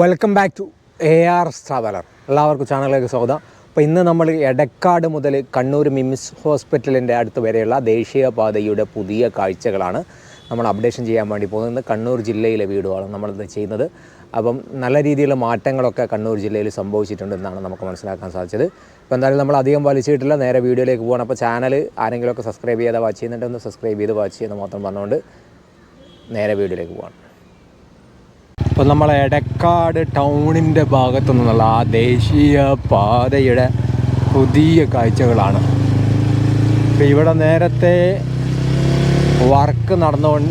Welcome back to A R traveller എല്ലാവർക്കും ചാനലിലേക്ക് സ്വാഗതം. അപ്പോൾ ഇന്ന് നമ്മൾ എടക്കാട് മുതൽ കണ്ണൂർ മിംസ് ഹോസ്പിറ്റലിന്റെ അടുത്ത് വരെയുള്ള ദേശീയപാതയുടെ പുതിയ കാഴ്ചകളാണ് നമ്മൾ അപ്ഡേഷൻ ചെയ്യാൻ വേണ്ടി പോകുന്നത്. കണ്ണൂർ ജില്ലയിലെ വീടുകളാണ് നമ്മളിത് ചെയ്യുന്നത്. അപ്പം നല്ല രീതിയിലുള്ള മാറ്റങ്ങളൊക്കെ കണ്ണൂർ ജില്ലയിൽ സംഭവിച്ചിട്ടുണ്ട് എന്നാണ് നമുക്ക് മനസ്സിലാക്കാൻ സാധിച്ചത്. ഇപ്പോൾ എന്തായാലും നമ്മൾ അധികം വലിച്ചിട്ടില്ല നേരെ വീഡിയോയിലേക്ക് പോകണം അപ്പോൾ ചാനൽ ആരെങ്കിലുമൊക്കെ സബ്സ്ക്രൈബ് ചെയ്യാതെ വാച്ച് ചെയ്യുന്നുണ്ടെന്ന് സബ്സ്ക്രൈബ് ചെയ്ത് വാച്ച് ചെയ്യുന്നത് മാത്രം പറഞ്ഞുകൊണ്ട് നേരെ വീഡിയോയിലേക്ക് പോകണം ഇപ്പം നമ്മൾ എടക്കാട് ടൗണിന്റെ ഭാഗത്തു നിന്നുള്ള ആ ദേശീയ പാതയുടെ പുതിയ കാഴ്ചകളാണ്. ഇപ്പം ഇവിടെ നേരത്തെ വർക്ക് നടന്നുകൊണ്ട്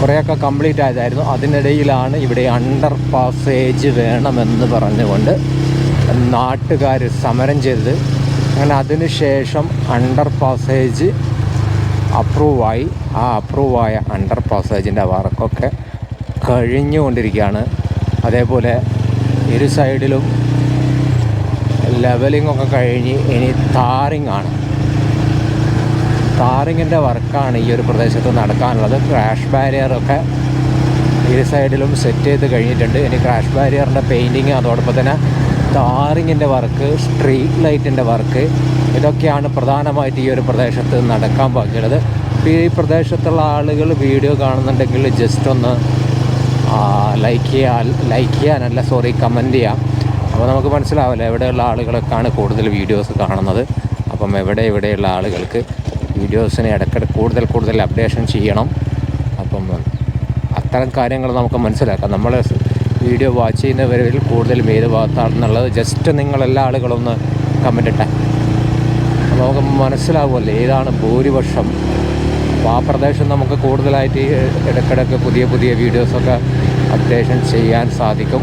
കുറേയൊക്കെ കംപ്ലീറ്റ് ആയതായിരുന്നു. അതിനിടയിലാണ് ഇവിടെ അണ്ടർ പാസേജ് വേണമെന്ന് പറഞ്ഞുകൊണ്ട് നാട്ടുകാർ സമരം ചെയ്തത്. അങ്ങനെ അതിനുശേഷം അണ്ടർ പാസേജ് അപ്രൂവായി. ആ അപ്രൂവായ അണ്ടർ പാസേജിന്റെ വർക്കൊക്കെ കഴിഞ്ഞുകൊണ്ടിരിക്കുകയാണ്. അതേപോലെ ഇരു സൈഡിലും ലെവലിംഗ് ഒക്കെ കഴിഞ്ഞ് ഇനി താറിങ് ആണ്. താറിങ്ങിന്റെ വർക്കാണ് ഈ ഒരു പ്രദേശത്ത് നടക്കാനുള്ളത്. ക്രാഷ് ബാരിയറൊക്കെ ഇരു സൈഡിലും സെറ്റ് ചെയ്ത് കഴിഞ്ഞിട്ടുണ്ട്. ഇനി ക്രാഷ് ബാരിയറിന്റെ പെയിന്റിങ് അതോടൊപ്പം തന്നെ താറിങ്ങിന്റെ വർക്ക് സ്ട്രീറ്റ് ലൈറ്റിന്റെ വർക്ക് ഇതൊക്കെയാണ് പ്രധാനമായിട്ട് ഈ ഒരു പ്രദേശത്ത് നടക്കാൻ ബാക്കിയുള്ളത് ഈ പ്രദേശത്തുള്ള ആളുകൾ വീഡിയോ കാണുന്നുണ്ടെങ്കിൽ ജസ്റ്റ് ഒന്ന് ലൈക്ക് ചെയ്യാൻ ലൈക്ക് ചെയ്യാനല്ല സോറി കമന്റ് ചെയ്യാം. അപ്പോൾ നമുക്ക് മനസ്സിലാവില്ല എവിടെയുള്ള ആളുകളൊക്കെയാണ് കൂടുതൽ വീഡിയോസ് കാണുന്നത്. അപ്പം എവിടെ എവിടെയുള്ള ആളുകൾക്ക് വീഡിയോസിന് ഇടയ്ക്കിടെ കൂടുതൽ കൂടുതൽ അപ്ഡേഷൻ ചെയ്യണം. അപ്പം അത്തരം കാര്യങ്ങൾ നമുക്ക് മനസ്സിലാക്കാം. നമ്മൾ വീഡിയോ വാച്ച് ചെയ്യുന്നവരിൽ കൂടുതലും ഏത് ഭാഗത്താണെന്നുള്ളത് ജസ്റ്റ് നിങ്ങളെല്ലാ ആളുകളൊന്ന് കമന്റ് ഇട്ടാൽ നമുക്ക് മനസ്സിലാവുമല്ലോ ഏതാണ് ഭൂരിപക്ഷം അപ്പോൾ ആ പ്രദേശം നമുക്ക് കൂടുതലായിട്ട് ഇടയ്ക്കിടയ്ക്ക് പുതിയ പുതിയ വീഡിയോസൊക്കെ അപ്ഡേഷൻ ചെയ്യാൻ സാധിക്കും.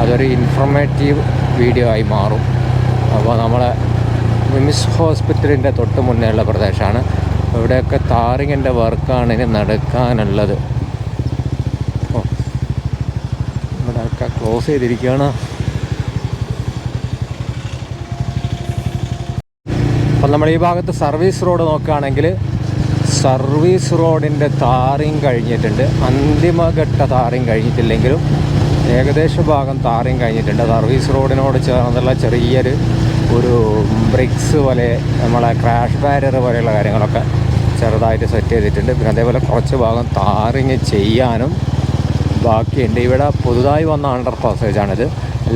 അതൊരു ഇൻഫർമേറ്റീവ് വീഡിയോ ആയി മാറും. അപ്പോൾ നമ്മളെ മിംസ് ഹോസ്പിറ്റലിന്റെ തൊട്ട് മുന്നേ ഉള്ള പ്രദേശമാണ്. ഇവിടെയൊക്കെ താറിങ്ങിന്റെ വർക്കാണ് ഇനി നടക്കാനുള്ളത്. ഇവിടെയൊക്കെ ക്ലോസ് ചെയ്തിരിക്കുകയാണ്. അപ്പം നമ്മൾ ഈ ഭാഗത്ത് സർവീസ് റോഡ് നോക്കുകയാണെങ്കിൽ സർവീസ് റോഡിന്റെ താറിങ് കഴിഞ്ഞിട്ടുണ്ട്. അന്തിമഘട്ട താറിങ് കഴിഞ്ഞിട്ടില്ലെങ്കിലും ഏകദേശ ഭാഗം താറിങ് കഴിഞ്ഞിട്ടുണ്ട്. സർവീസ് റോഡിനോട് ചേർന്നുള്ള ചെറിയൊരു ഒരു ബ്രിക്സ് പോലെ നമ്മളെ ക്രാഷ് ബാരിയർ പോലെയുള്ള കാര്യങ്ങളൊക്കെ ചെറുതായിട്ട് സെറ്റ് ചെയ്തിട്ടുണ്ട്. പിന്നെ അതേപോലെ കുറച്ച് ഭാഗം താറിങ് ചെയ്യാനും ബാക്കിയുണ്ട്. ഇവിടെ പുതുതായി വന്ന അണ്ടർ പാസേജാണിത്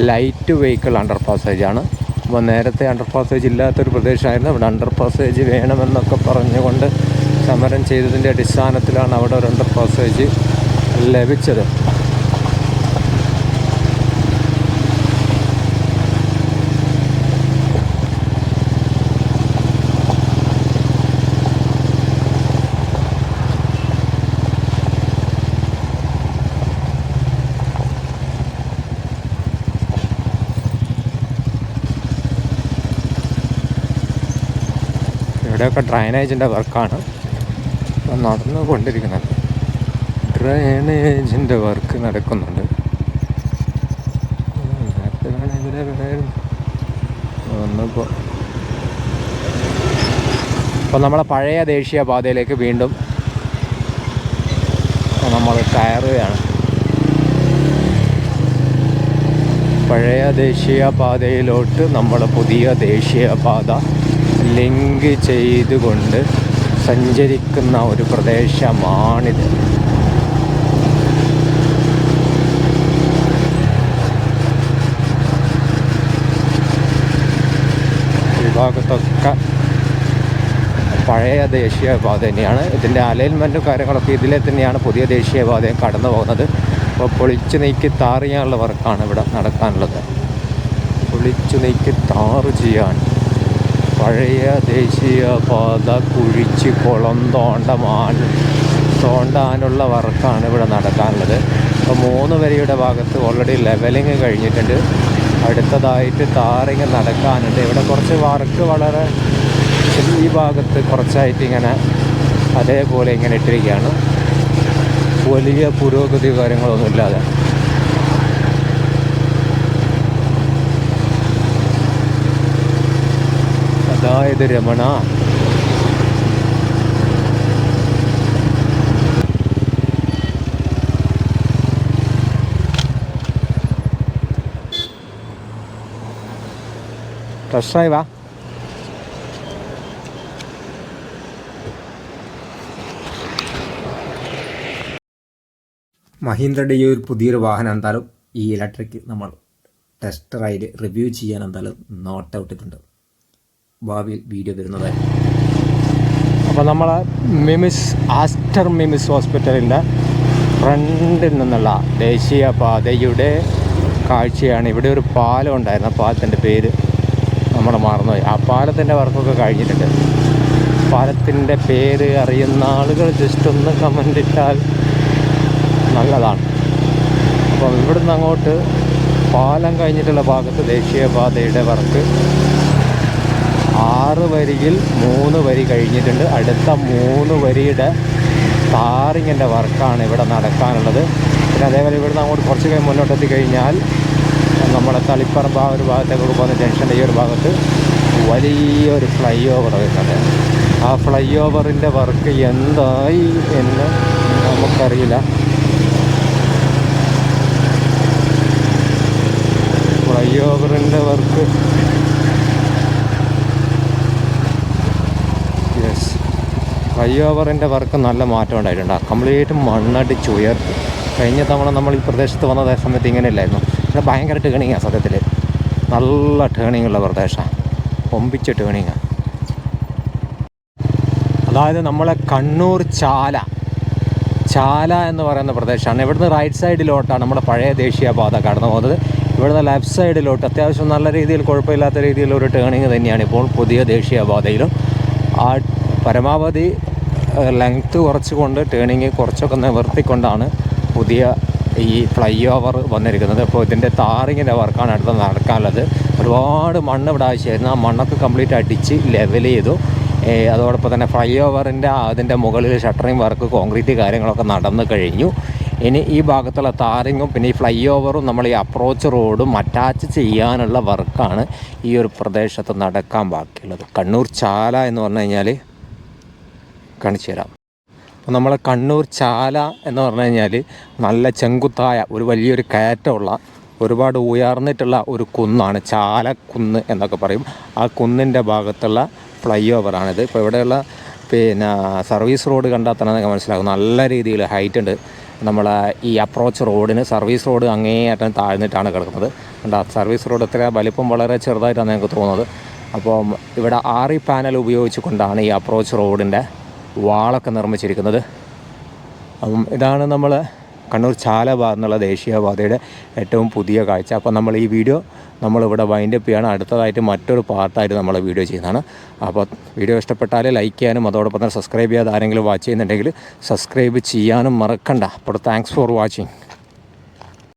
ലൈറ്റ് വെഹിക്കിൾ അണ്ടർ പാസേജാണ് അപ്പോൾ നേരത്തെ അണ്ടർ പാസേജ് ഇല്ലാത്തൊരു പ്രദേശമായിരുന്നു. ഇവിടെ അണ്ടർ പാസേജ് വേണമെന്നൊക്കെ പറഞ്ഞുകൊണ്ട് സമരം ചെയ്തതിന്റെ അടിസ്ഥാനത്തിലാണ് അവിടെ ഒരു പാസേജ് ലഭിച്ചത്. ഇവിടെയൊക്കെ ഡ്രൈനേജിന്റെ വർക്കാണ്. നടന്നുകൊണ്ടിരിക്കുന്നത്. ഡ്രൈനേജിന്റെ വർക്ക് നടക്കുന്നുണ്ട്. നേരത്തെ വേണേ ഇതിലെ വരായിരുന്നു വന്നപ്പോൾ ഇപ്പം നമ്മളെ പഴയ ദേശീയ പാതയിലേക്ക് വീണ്ടും നമ്മൾ കയറുകയാണ്. പഴയ ദേശീയ പാതയിലോട്ട് നമ്മൾ പുതിയ ദേശീയ പാത ലിങ്ക് ചെയ്തുകൊണ്ട് സഞ്ചരിക്കുന്ന ഒരു പ്രദേശമാണിത്. ഈ ഭാഗത്തൊക്കെ പഴയ ദേശീയപാത തന്നെയാണ്. ഇതിന്റെ അലൈൻമെന്റും കാര്യങ്ങളൊക്കെ ഇതിലെ തന്നെയാണ് പുതിയ ദേശീയപാതയും കടന്നു പോകുന്നത്. അപ്പോൾ പൊളിച്ചു നീക്കി താറിയാനുള്ള വർക്കാണ് ഇവിടെ നടക്കാനുള്ളത്. പൊളിച്ചു നീക്കി താറ് ചെയ്യാൻ. പഴയ ദേശീയപാത കുഴിച്ച് കുളം തോണ്ടമാൻ തോണ്ടാനുള്ള വർക്കാണ് ഇവിടെ നടക്കാനുള്ളത്. അപ്പോൾ മൂന്ന് വരിയുടെ ഭാഗത്ത് ഓൾറെഡി ലെവലിങ് കഴിഞ്ഞിട്ടുണ്ട്. അടുത്തതായിട്ട് താറിങ് നടക്കാനുണ്ട്. ഇവിടെ കുറച്ച് വർക്ക് വളരെ ഈ ഭാഗത്ത് കുറച്ചായിട്ട് ഇങ്ങനെ അതേപോലെ ഇങ്ങനെ ഇട്ടിരിക്കുകയാണ്. വലിയ പുരോഗതി കാര്യങ്ങളൊന്നുമില്ലാതെ. പഞ്ചായത് രമണ. ടെസ്റ്റ് വാ. മഹീന്ദ്രയുടെ ഈ ഒരു പുതിയൊരു വാഹനം എന്തായാലും ഈ ഇലക്ട്രിക് നമ്മൾ ടെസ്റ്റ് റൈഡ് റിവ്യൂ ചെയ്യാൻ എന്തായാലും നോട്ട് ഔട്ട് ഇട്ടുണ്ട് ഭാവിയിൽ വീഡിയോ വരുന്നത് അപ്പോൾ നമ്മൾ മിമിസ് ആസ്റ്റർ മിമിസ് ഹോസ്പിറ്റലിന്റെ ഫ്രണ്ടിൽ നിന്നുള്ള ദേശീയപാതയുടെ കാഴ്ചയാണ്. ഇവിടെ ഒരു പാലം ഉണ്ടായിരുന്നു. ആ പാലത്തിന്റെ പേര് നമ്മൾ മറന്നുപോയി. ആ പാലത്തിന്റെ വർക്കൊക്കെ കഴിഞ്ഞിട്ടുണ്ട്. പാലത്തിന്റെ പേര് അറിയുന്ന ആളുകൾ ജസ്റ്റ് ഒന്ന് കമന്റ് ഇട്ടാൽ നല്ലതാണ്. അപ്പം ഇവിടുന്ന് അങ്ങോട്ട് പാലം കഴിഞ്ഞിട്ടുള്ള ഭാഗത്ത് ദേശീയപാതയുടെ വർക്ക് ആറ് വരിയിൽ മൂന്ന് വരി കഴിഞ്ഞിട്ടുണ്ട്. അടുത്ത മൂന്ന് വരിയുടെ ടാറിങ്ങിന്റെ വർക്കാണ് ഇവിടെ നടക്കാനുള്ളത്. പിന്നെ അതേപോലെ ഇവിടുന്ന് അങ്ങോട്ട് കുറച്ച് കഴിഞ്ഞ് മുന്നോട്ടെത്തി കഴിഞ്ഞാൽ നമ്മുടെ തളിപ്പറമ്പ് ആ ഒരു ഭാഗത്തേക്ക് പോകുന്ന ജംഗ്ഷന്റെ ഈ ഒരു ഭാഗത്ത് വലിയൊരു ഫ്ലൈ ഓവർ വരുന്നത് ആ ഫ്ലൈ ഓവറിന്റെ വർക്ക് എന്തായി എന്ന് നമുക്കറിയില്ല. ഫ്ലൈ ഓവറിന്റെ വർക്ക് ഫ്ലൈ ഓവറിന്റെ വർക്ക് നല്ല മാറ്റം ഉണ്ടായിട്ടുണ്ട്. കംപ്ലീറ്റ് മണ്ണടിച്ച് ഉയർത്തി. കഴിഞ്ഞ തവണ നമ്മൾ ഈ പ്രദേശത്ത് വന്ന സമയത്ത് ഇങ്ങനെയല്ലായിരുന്നു. ഇവിടെ ഭയങ്കര ടേണിങ്ങാണ് സത്യത്തിൽ. നല്ല ടേണിംഗ് ഉള്ള പ്രദേശമാണ്. ഒമ്പിച്ച ടേണിങ്ങാണ് അതായത് നമ്മളെ കണ്ണൂർ ചാല. ചാല എന്ന് പറയുന്ന പ്രദേശമാണ്. ഇവിടുന്ന് റൈറ്റ് സൈഡിലോട്ടാണ് നമ്മുടെ പഴയ ദേശീയപാത കടന്നു പോകുന്നത്. ഇവിടുന്ന് ലെഫ്റ്റ് സൈഡിലോട്ട് അത്യാവശ്യം നല്ല രീതിയിൽ കുഴപ്പമില്ലാത്ത രീതിയിൽ ഒരു ടേണിങ് തന്നെയാണ് ഇപ്പോൾ പുതിയ ദേശീയപാതയിലും ആ പരമാവധി ലെങ്ത്ത് കുറച്ചുകൊണ്ട് ടേണിങ് കുറച്ചൊക്കെ നിവർത്തിക്കൊണ്ടാണ് പുതിയ ഈ ഫ്ലൈ ഓവർ വന്നിരിക്കുന്നത്. അപ്പോൾ ഇതിന്റെ താറിങ്ങിന്റെ വർക്കാണ് അടുത്ത് നടക്കാനുള്ളത്. ഒരുപാട് മണ്ണ് ഇവിടെ ആവശ്യമായിരുന്നു. ആ മണ്ണൊക്കെ കംപ്ലീറ്റ് അടിച്ച് ലെവൽ ചെയ്തു. അതോടൊപ്പം തന്നെ ഫ്ലൈ ഓവറിന്റെ അതിന്റെ മുകളിൽ ഷട്ടറിങ് വർക്ക് കോൺക്രീറ്റ് കാര്യങ്ങളൊക്കെ നടന്നു കഴിഞ്ഞു. ഇനി ഈ ഭാഗത്തുള്ള താറിങ്ങും പിന്നെ ഈ ഫ്ലൈ ഓവറും നമ്മൾ ഈ അപ്രോച്ച് റോഡും അറ്റാച്ച് ചെയ്യാനുള്ള വർക്കാണ് ഈ ഒരു പ്രദേശത്ത് നടക്കാൻ ബാക്കിയുള്ളത്. കണ്ണൂർ ചാല എന്ന് പറഞ്ഞു കഴിഞ്ഞാൽ കാണിച്ചു തരാം. അപ്പോൾ നമ്മൾ കണ്ണൂർ ചാല എന്ന് പറഞ്ഞു കഴിഞ്ഞാൽ നല്ല ചെങ്കുത്തായ ഒരു വലിയൊരു കയറ്റമുള്ള ഒരുപാട് ഉയർന്നിട്ടുള്ള ഒരു കുന്നാണ് ചാല കുന്ന് എന്നൊക്കെ പറയും. ആ കുന്നിന്റെ ഭാഗത്തുള്ള ഫ്ലൈ ഓവറാണിത് ഇപ്പോൾ ഇവിടെയുള്ള പിന്നെ സർവീസ് റോഡ് കണ്ടാൽ തന്നെ നിങ്ങൾക്ക് മനസ്സിലാകും നല്ല രീതിയിൽ ഹൈറ്റ് ഉണ്ട്. നമ്മൾ ഈ അപ്രോച്ച് റോഡിന് സർവീസ് റോഡ് അങ്ങേയറ്റം താഴ്ന്നിട്ടാണ് കിടക്കുന്നത്. കണ്ടാ സർവീസ് റോഡ് ഇത്ര വലിപ്പം വളരെ ചെറുതായിട്ടാണ് ഞങ്ങൾക്ക് തോന്നുന്നത്. അപ്പം ഇവിടെ ആറി പാനൽ ഉപയോഗിച്ചുകൊണ്ടാണ് ഈ അപ്രോച്ച് റോഡിന്റെ വാളൊക്കെ നിർമ്മിച്ചിരിക്കുന്നത്. അപ്പം ഇതാണ് നമ്മൾ കണ്ണൂർ ചാല എന്നുള്ള ദേശീയപാതയുടെ ഏറ്റവും പുതിയ കാഴ്ച. അപ്പോൾ നമ്മൾ ഈ വീഡിയോ നമ്മളിവിടെ വൈൻഡപ്പ് ചെയ്യാണ്. അടുത്തതായിട്ട് മറ്റൊരു പാർട്ടായിട്ട് നമ്മൾ വീഡിയോ ചെയ്യുന്നതാണ്. അപ്പോൾ വീഡിയോ ഇഷ്ടപ്പെട്ടാൽ ലൈക്ക് ചെയ്യാനും അതോടൊപ്പം തന്നെ സബ്സ്ക്രൈബ് ചെയ്യാതെ ആരെങ്കിലും വാച്ച് ചെയ്യുന്നുണ്ടെങ്കിൽ സബ്സ്ക്രൈബ് ചെയ്യാനും മറക്കണ്ട. അപ്പോൾ താങ്ക്സ് ഫോർ വാച്ചിങ്